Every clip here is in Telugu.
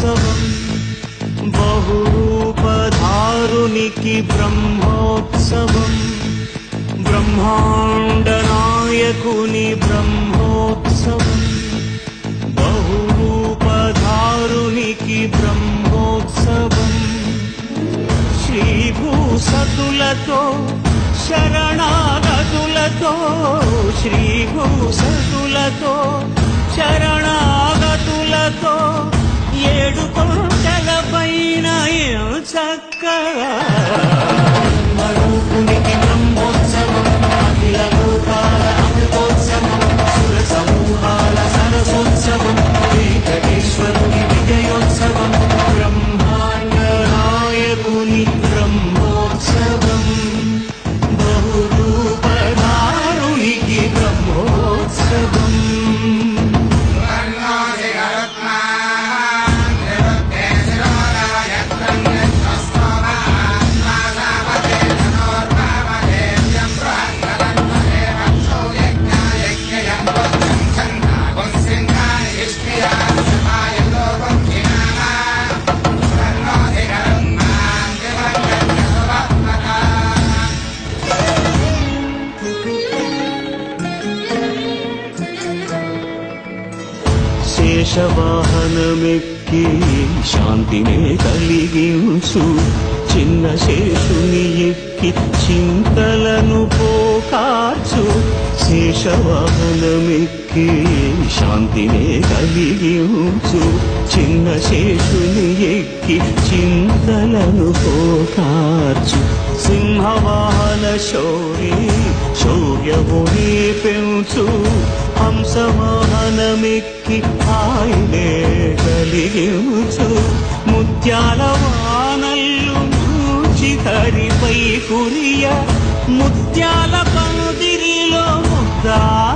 उत्सवं बहुरूपधारुणिकि ब्रह्मोत्सवम्। ब्रह्माण्डनायकुनि ब्रह्मोत्सवम्। बहुरूपधारुणिकि ब्रह्मोत्सवम्। श्रीभूसतुलतो शरणागतुलतो श्रीभूसतुलतो ఏడు పైన చక్కగా శేషవాహనమెక్కి శాంతినే కలిగించు. చిన్న శేషుని ఎక్కి చింతలను పోకార్చు. శేషవాహనమెక్కి శాంతినే కలిగించు. చిన్న శేషుని ఎక్కి చింతలను పోతార్చు. సింహవాహన శౌరి శౌర్యముని పెంచు. హంసవాహనమెక్కి ఆయనే కలిగించు. ముత్యాల వానల్లు మూచి హరిపై కురియ. ముత్యాల పందిరిలో die.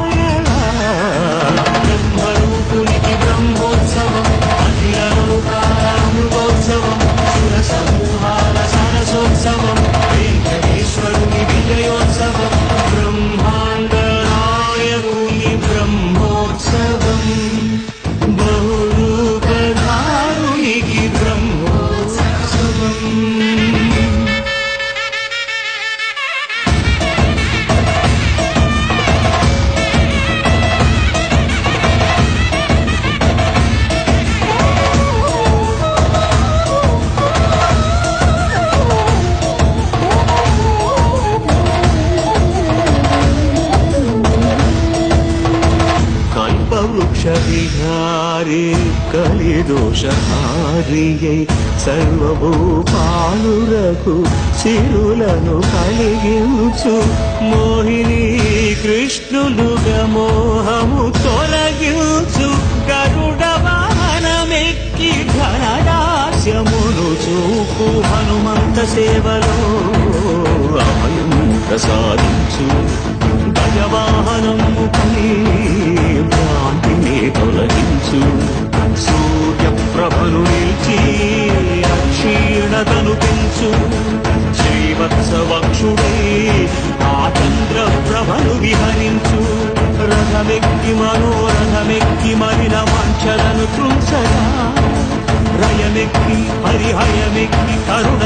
కల్పవృక్ష విహారే కలిదోషహారియై సర్వభూపాలురకు చిరులను కలిగించు. మోహిని కృష్ణులుగా మోహము తొలగించు. గరుడ వాహనమెక్కి ఘనదాస్యమును చూపు. హనుమంత సేవలో అభయం ప్రసాదించు అక్షీణతను పెంచు. శ్రీవత్సవక్షుడై ఆ చంద్ర ప్రభను విహరించు. రథమెక్కి మనోరథమెక్కి మరిన వంచలను త్రుంచగా రయమెక్కి హరిహయమెక్కి కరుణ